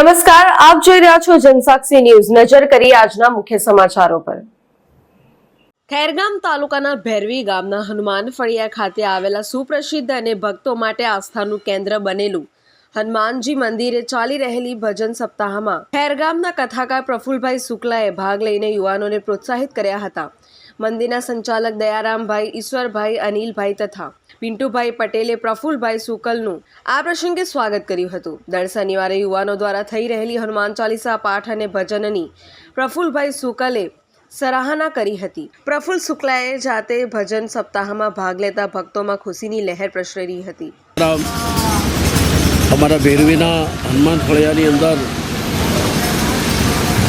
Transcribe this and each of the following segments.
નમસ્કાર, આપ જોઈ રહ્યા છો જનસાક્ષી ન્યૂઝ. નજર કરીએ આજના મુખ્ય સમાચારો પર. ખેરગામ તાલુકાના ભેરવી ગામના હનુમાન ફળિયા ખાતે આવેલા સુપ્રસિદ્ધ અને ભક્તો માટે આસ્થાનું કેન્દ્ર બનેલું. હનુમાનજી મંદિરે ચાલી રહેલી ભજન સપ્તાહમાં ખેરગામના કથાકાર પ્રફુલભાઈ શુક્લાએ ભાગ લઈને યુવાનોને પ્રોત્સાહિત કર્યા હતા. મંદિરના સંચાલક દયારામભાઈ, ઈશ્વરભાઈ, અનિલભાઈ તથા પિન્ટુભાઈ પટેલે પ્રફુલભાઈ શુકલનું આ પ્રસંગે સ્વાગત કર્યું હતું. દર શનિવારે યુવાનો દ્વારા થઈ રહેલી હનુમાન ચાલીસા પાઠ અને ભજનની પ્રફુલભાઈ શુકલે સરાહના કરી હતી. પ્રફુલ શુક્લાએ જાતે ભજન સપ્તાહમાં ભાગ લેતા ભક્તોમાં ખુશીની લહેર પ્રસરી હતી. અમારા ભેરવીના હનુમાન ફળિયાની અંદર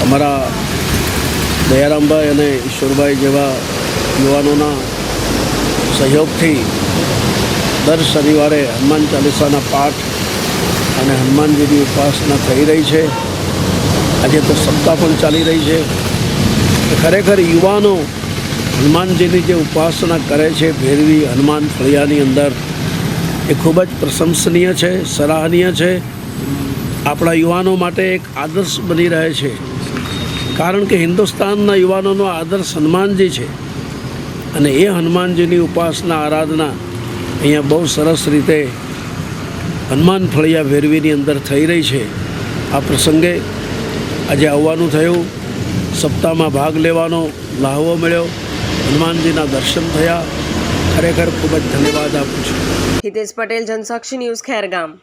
અમારા દયારામભાઈ અને ઈશ્વરભાઈ જેવા યુવાનોના સહયોગથી દર શનિવારે હનુમાન ચાલીસાના પાઠ અને હનુમાનજીની ઉપાસના થઈ રહી છે. આજે તો સપ્તાહ પણ ચાલી રહી છે. ખરેખર યુવાનો હનુમાનજીની જે ઉપાસના કરે છે, ભેરવી હનુમાન ફળિયાની અંદર, એ ખૂબ જ પ્રશંસનીય છે, સરાહનીય છે. આપણા યુવાનો માટે એક આદર્શ બની રહે છે. કારણ કે હિન્દુસ્તાનના યુવાનોનો આદર્શ હનુમાનજી છે. અને એ હનુમાનજીની ઉપાસના, આરાધના અહીંયા બહુ સરસ રીતે હનુમાન ફળિયા ભેરવીની અંદર થઈ રહી છે. આ પ્રસંગે આજે આવવાનું થયું. સપ્તાહમાં ભાગ લેવાનો લાહવો મળ્યો. હનુમાનજીના દર્શન થયા. ખરેખર ખૂબ જ ધન્યવાદ આપું છું. હિતેશ પટેલ, જનસાક્ષી ન્યૂઝ, ખેરગામ.